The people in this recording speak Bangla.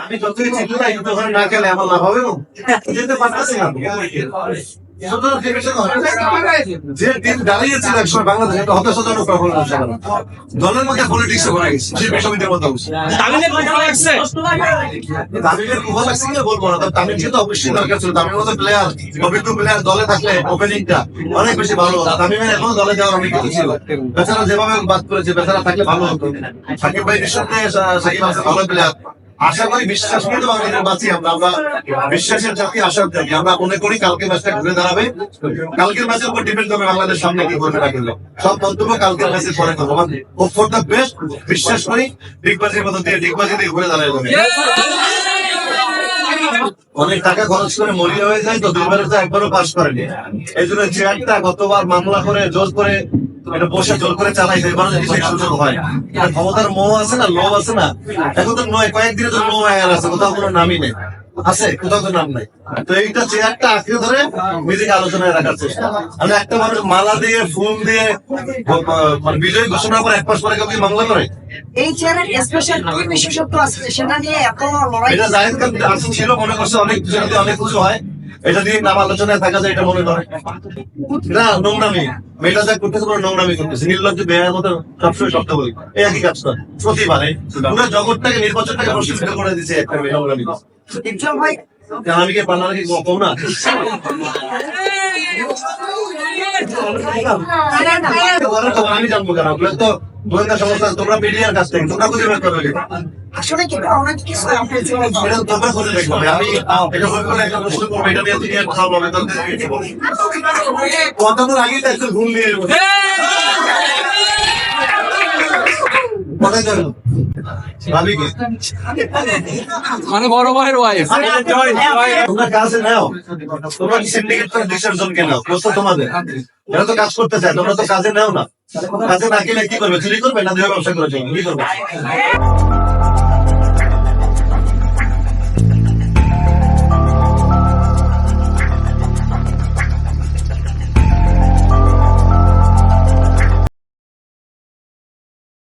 আমি যতই না খেলে আমার লাভ হবে যেতে পারতেছি না। সুতরাং জিজ্ঞাসা করো, যে টিম দাঁড়িয়েছিল একসময় বাংলাদেশে একটা হতাশাজনক পারফরমেন্স দলের মধ্যে পলিটিক্স করা গেছে শিল্পী সমিতির মতো তামিলের ভালো লাগছে? তামিমের খুব লাগছে কিনা বলব না তবে তামিমকে অবশ্যই দরকার ছিল। মতো প্লেয়ার অভিজ্ঞ প্লেয়ার দলে থাকলে ওপেনিংটা অনেক বেশি ভালো হতো। তামিমের এখনও দলে যাওয়ার অনেক কিছু ছিল। বেচারা যেভাবে বাদ করেছে বেচারা থাকলে ভালো হতো। সাকিব ভাই নিঃসন্দেহে সাকিব ভালো প্লেয়ার আশা করি বিশ্বাস করে বাংলাদেশের বাঁচি আমরা আমরা বিশ্বাসের জাতি আশা থাকি। আমরা মনে করি কালকে ম্যাচটা ঘুরে দাঁড়াবে। কালকের ম্যাচের উপর ডিপেন্ড করবে বাংলাদেশ সামনে কি করবে না করবে। সব মন্তব্য কালকের ম্যাচের পরে করব হোপ ফর দ্য বেস্ট বিশ্বাস করি ডিগবাজির মতো দিয়ে ডিগবাজি দিয়ে ঘুরে দাঁড়ায় যাবে। অনেক টাকা খরচ করে মরিয়া হয়ে যায়, তো দুইবারে তো একবারও পাস করেনি। এই জন্য চেয়ারটা গতবার মামলা করে, জোর করে এটা বসে জোর করে চালাই এবার যদি সেই সুযোগ হয়। আর ক্ষমতার মোহ আছে না লোভ আছে না? এখন তো নয় কয়েকদিনে তো লোভ আয়ার আছে কোথাও কোনো নামই নেই। আছে কোথাও তো নাম নাই। তো এইটা চেয়ারটা আঁকড়ে ধরে নিজেকে আলোচনায় রাখার চেষ্টা। আমি একটা মানুষ মালা দিয়ে ফুল দিয়ে মানে বিজয় ঘোষণা করে এক মাস পরে কেউ কি মামলা করে? এই চেয়ারের স্পেশাল কি বিশেষত্ব আছে? সেটা নিয়ে এত লড়াই এটা জাহেদ খান ছিল মনে করছে অনেক অনেক কিছু হয়। এটা দিয়ে নাম আলোচনায় থাকা যায় এটা মনে করে না নোংরামি মেয়েটা যা করতেছে পুরো নোংরামি করতেছে নির্লজ্জ মতো সবসময় শব্দ বলি এই একই কাজটা প্রতিবারে পুরো জগৎটাকে নির্বাচনটাকে প্রশ্নিত করে দিচ্ছে একটা মেয়ে নোংরামি ভাই আমি কি পান্নার কি কম না আমি জানব কেন ওগুলো তো গোয়েন্দা সংস্থা তোমরা মিডিয়ার কাছ থেকে তোমরা খুঁজে বের করবে আসলে কি অনেক কিছু এটা তোমরা খুঁজে দেখবে আমি এটা একটা প্রশ্ন করব এটা নিয়ে তুমি আর কথা বলবে তো কথা তো একটু ঘুম নিয়ে এলো। কোথায় যাবে? ভাবি কি? মানে বড় ভাইয়ের ওয়াইফ তোমরা কাজে নাও। তোমরা সিন্ডিকেট করে দেশের জনকে নাও। তোমাদের। এরা তো কাজ করতে চায় তোমরা তো কাজে নাও না। কাজে না গেলে কি করবে? চুরি করবে না দেহ ব্যবসা করে কি করবে?